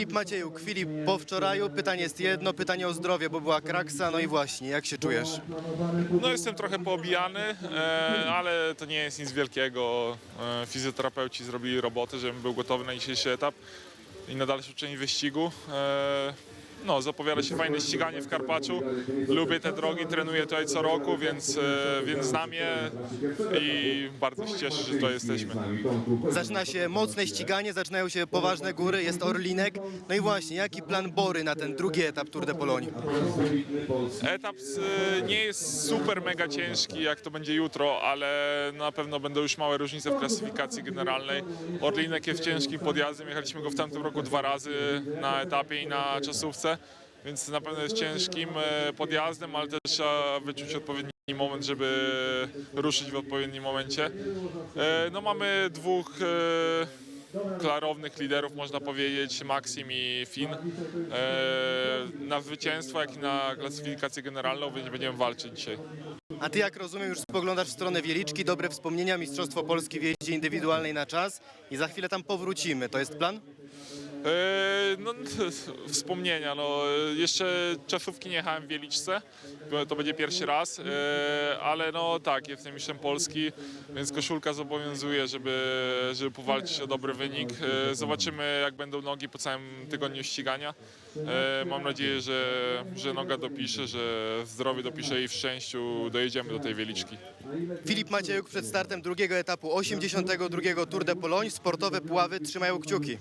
Filip Maciejuk, Filip, po wczoraju pytanie jest jedno, pytanie o zdrowie, bo była kraksa, no i właśnie, jak się czujesz? No jestem trochę poobijany, e, ale to nie jest nic wielkiego. E, fizjoterapeuci zrobili robotę, żebym był gotowy na dzisiejszy etap i na dalszą część wyścigu. No, zapowiada się fajne ściganie w Karpaczu. Lubię te drogi, trenuję tutaj co roku, więc, e, więc znam je i bardzo się cieszę, że tutaj jesteśmy. Zaczyna się mocne ściganie, zaczynają się poważne góry, jest Orlinek. No i właśnie, jaki plan Bory na ten drugi etap Tour de Pologne? Etap e, nie jest super mega ciężki, jak to będzie jutro, ale na pewno będą już małe różnice w klasyfikacji generalnej. Orlinek jest ciężkim podjazdem, jechaliśmy go w tamtym roku dwa razy na etapie i na czasówce, więc na pewno jest ciężkim e, podjazdem, ale też trzeba wyczuć odpowiedni moment, żeby ruszyć w odpowiednim momencie. E, No mamy dwóch e, klarownych liderów, można powiedzieć, Maxim i Finn. Na zwycięstwo, jak i na klasyfikację generalną, będziemy walczyć dzisiaj. A ty, jak rozumiem, już spoglądasz w stronę Wieliczki, dobre wspomnienia, Mistrzostwo Polski w jeździe indywidualnej na czas i za chwilę tam powrócimy. To jest plan? E, No, wspomnienia, no, jeszcze czasówki nie jechałem w Wieliczce, to będzie pierwszy raz, e, ale no tak, jestem mistrzem Polski, więc koszulka zobowiązuje, żeby, żeby powalczyć o dobry wynik. E, Zobaczymy, jak będą nogi po całym tygodniu ścigania. Mam nadzieję, że, że noga dopisze, że zdrowie dopisze i w szczęściu dojedziemy do tej Wieliczki. Filip Maciejuk przed startem drugiego etapu 82. Tour de Pologne. Sportowe Puławy trzymają kciuki.